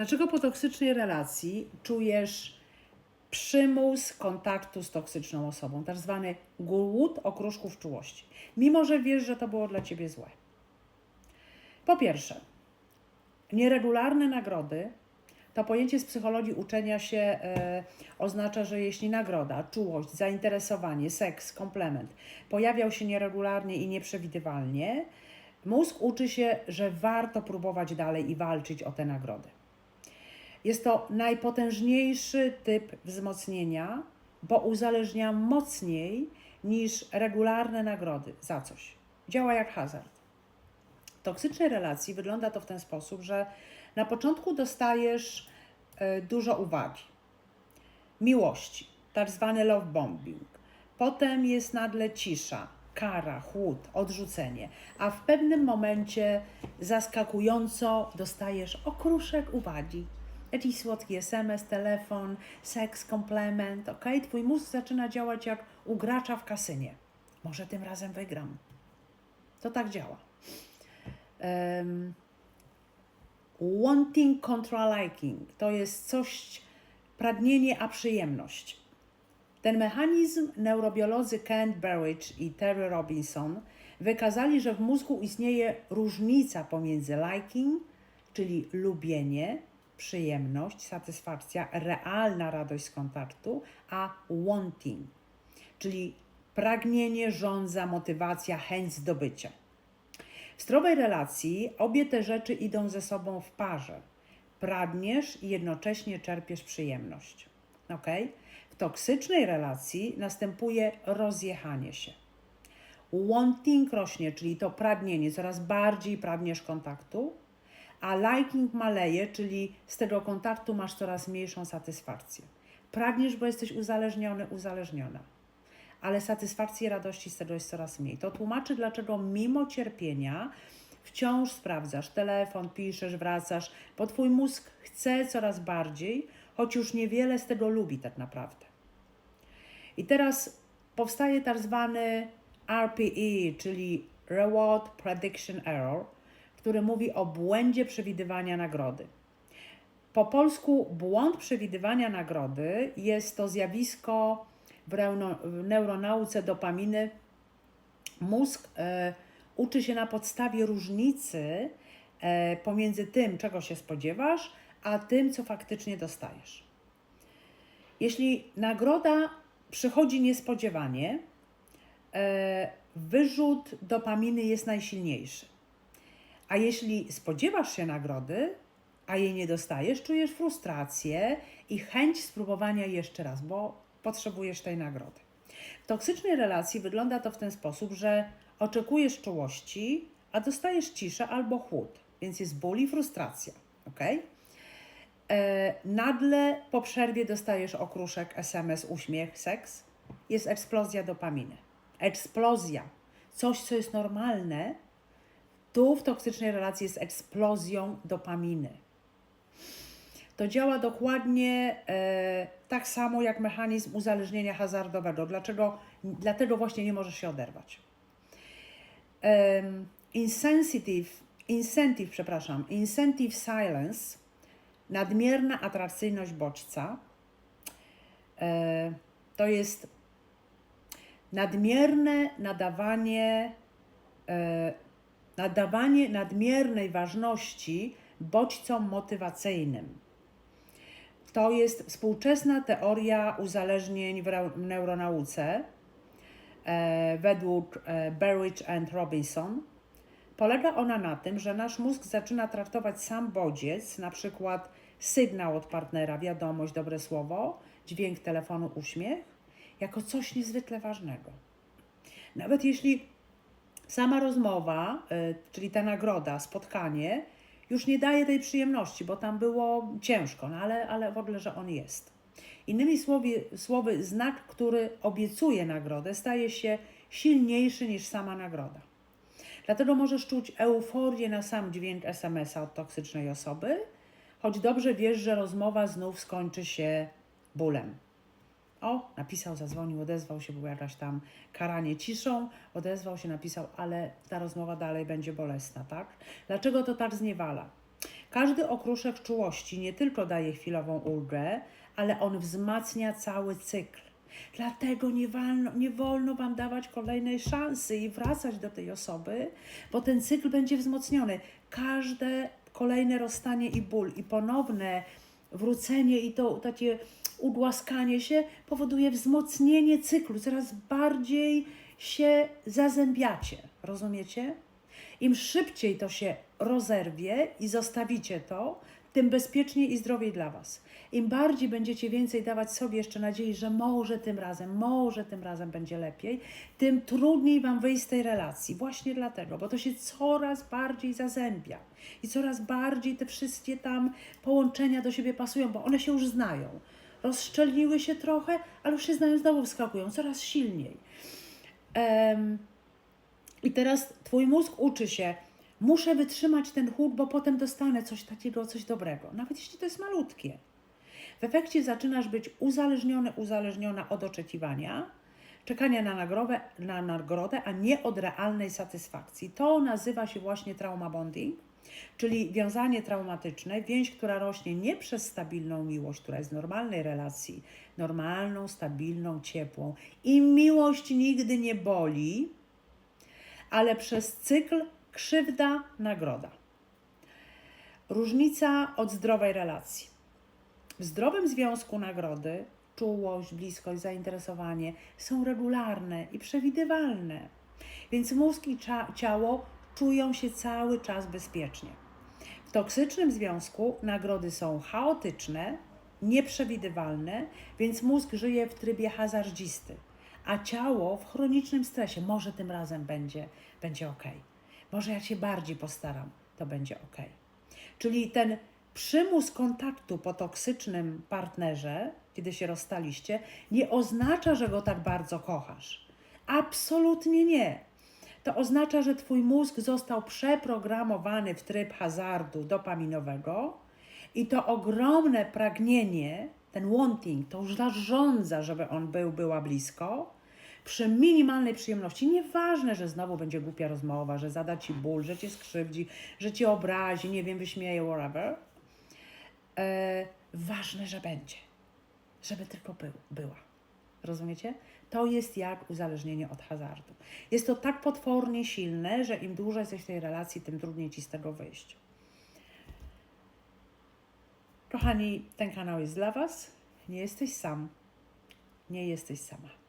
Dlaczego po toksycznej relacji czujesz przymus kontaktu z toksyczną osobą, tak zwany głód okruszków czułości, mimo że wiesz, że to było dla ciebie złe? Po pierwsze, nieregularne nagrody to pojęcie z psychologii uczenia się e, oznacza, że jeśli nagroda, czułość, zainteresowanie, seks, komplement pojawiał się nieregularnie i nieprzewidywalnie, mózg uczy się, że warto próbować dalej i walczyć o te nagrody. Jest to najpotężniejszy typ wzmocnienia, bo uzależnia mocniej niż regularne nagrody za coś. Działa jak hazard. W toksycznej relacji wygląda to w ten sposób, że na początku dostajesz e, dużo uwagi, miłości, tak zwany love bombing. Potem jest nagle cisza, kara, chłód, odrzucenie, a w pewnym momencie zaskakująco dostajesz okruszek uwagi. Jakiś słodki SMS, telefon, seks, komplement, ok? Twój mózg zaczyna działać jak u gracza w kasynie. Może tym razem wygram. To tak działa. Um, wanting contra liking to jest coś, pragnienie a przyjemność. Ten mechanizm neurobiolodzy Kent Burridge i Terry Robinson wykazali, że w mózgu istnieje różnica pomiędzy liking, czyli lubienie, przyjemność, satysfakcja, realna radość z kontaktu, a wanting, czyli pragnienie, żądza, motywacja, chęć zdobycia. W zdrowej relacji obie te rzeczy idą ze sobą w parze. Pragniesz i jednocześnie czerpiesz przyjemność. Ok? W toksycznej relacji następuje rozjechanie się. Wanting rośnie, czyli to pragnienie, coraz bardziej pragniesz kontaktu, a liking maleje, czyli z tego kontaktu masz coraz mniejszą satysfakcję. Pragniesz, bo jesteś uzależniony, uzależniona, ale satysfakcji i radości z tego jest coraz mniej. To tłumaczy, dlaczego mimo cierpienia wciąż sprawdzasz telefon, piszesz, wracasz, bo twój mózg chce coraz bardziej, choć już niewiele z tego lubi tak naprawdę. I teraz powstaje tak zwany RPE, czyli Reward Prediction Error, który mówi o błędzie przewidywania nagrody. Po polsku błąd przewidywania nagrody jest to zjawisko w, neuronauce dopaminy. Mózg e, uczy się na podstawie różnicy e, pomiędzy tym, czego się spodziewasz, a tym, co faktycznie dostajesz. Jeśli nagroda przychodzi niespodziewanie, e, wyrzut dopaminy jest najsilniejszy. A jeśli spodziewasz się nagrody, a jej nie dostajesz, czujesz frustrację i chęć spróbowania jeszcze raz, bo potrzebujesz tej nagrody. W toksycznej relacji wygląda to w ten sposób, że oczekujesz czułości, a dostajesz ciszę albo chłód, więc jest ból i frustracja. ok? E, nagle po przerwie dostajesz okruszek, SMS, uśmiech, seks. Jest eksplozja dopaminy. Eksplozja. Coś, co jest normalne, tu w toksycznej relacji jest eksplozją dopaminy. To działa dokładnie e, tak samo jak mechanizm uzależnienia hazardowego. Dlaczego? Dlatego właśnie nie możesz się oderwać. E, insensitive, incentive, przepraszam, incentive silence, nadmierna atrakcyjność bodźca, e, to jest nadmierne nadawanie e, nadawanie nadmiernej ważności bodźcom motywacyjnym. To jest współczesna teoria uzależnień w neuronauce e, według e, Berridge and Robinson. Polega ona na tym, że nasz mózg zaczyna traktować sam bodziec, na przykład sygnał od partnera, wiadomość, dobre słowo, dźwięk telefonu, uśmiech, jako coś niezwykle ważnego. Nawet jeśli sama rozmowa, y, czyli ta nagroda, spotkanie, już nie daje tej przyjemności, bo tam było ciężko, no ale, ale w ogóle, że on jest. Innymi słowy, słowy, znak, który obiecuje nagrodę, staje się silniejszy niż sama nagroda. Dlatego możesz czuć euforię na sam dźwięk SMS-a od toksycznej osoby, choć dobrze wiesz, że rozmowa znów skończy się bólem. O, napisał, zadzwonił, odezwał się, było jakaś tam karanie ciszą, odezwał się, napisał, ale ta rozmowa dalej będzie bolesna, tak? Dlaczego to tak zniewala? Każdy okruszek czułości nie tylko daje chwilową ulgę, ale on wzmacnia cały cykl. Dlatego nie wolno, nie wolno Wam dawać kolejnej szansy i wracać do tej osoby, bo ten cykl będzie wzmocniony. Każde kolejne rozstanie i ból i ponowne wrócenie i to takie ugłaskanie się powoduje wzmocnienie cyklu. Coraz bardziej się zazębiacie. Rozumiecie? Im szybciej to się rozerwie i zostawicie to, tym bezpieczniej i zdrowiej dla Was. Im bardziej będziecie więcej dawać sobie jeszcze nadziei, że może tym razem, może tym razem będzie lepiej, tym trudniej Wam wyjść z tej relacji. Właśnie dlatego, bo to się coraz bardziej zazębia i coraz bardziej te wszystkie tam połączenia do siebie pasują, bo one się już znają. Rozszczelniły się trochę, ale już się znają, znowu wskakują coraz silniej. Em, i teraz twój mózg uczy się, muszę wytrzymać ten chłód, bo potem dostanę coś takiego, coś dobrego. Nawet jeśli to jest malutkie. W efekcie zaczynasz być uzależniony, uzależniona od oczekiwania, czekania na nagrodę, na nagrodę, a nie od realnej satysfakcji. To nazywa się właśnie trauma bonding, czyli wiązanie traumatyczne, więź, która rośnie nie przez stabilną miłość, która jest w normalnej relacji, normalną, stabilną, ciepłą. I miłość nigdy nie boli, ale przez cykl krzywda, nagroda. Różnica od zdrowej relacji. W zdrowym związku nagrody czułość, bliskość, zainteresowanie są regularne i przewidywalne, więc mózg i cia- ciało czują się cały czas bezpiecznie. W toksycznym związku nagrody są chaotyczne, nieprzewidywalne, więc mózg żyje w trybie hazardzisty, a ciało w chronicznym stresie. Może tym razem będzie, będzie ok. Może jak się bardziej postaram, to będzie ok. Czyli ten przymus kontaktu po toksycznym partnerze, kiedy się rozstaliście, nie oznacza, że go tak bardzo kochasz. Absolutnie nie. To oznacza, że twój mózg został przeprogramowany w tryb hazardu dopaminowego i to ogromne pragnienie, ten wanting, to już zarządza, żeby on był, była blisko, przy minimalnej przyjemności. Nieważne, że znowu będzie głupia rozmowa, że zada ci ból, że cię skrzywdzi, że cię obrazi, nie wiem, wyśmieje, whatever. E, ważne, że będzie. Żeby tylko był, była. Rozumiecie? To jest jak uzależnienie od hazardu. Jest to tak potwornie silne, że im dłużej jesteś w tej relacji, tym trudniej ci z tego wyjść. Kochani, ten kanał jest dla Was. Nie jesteś sam. Nie jesteś sama.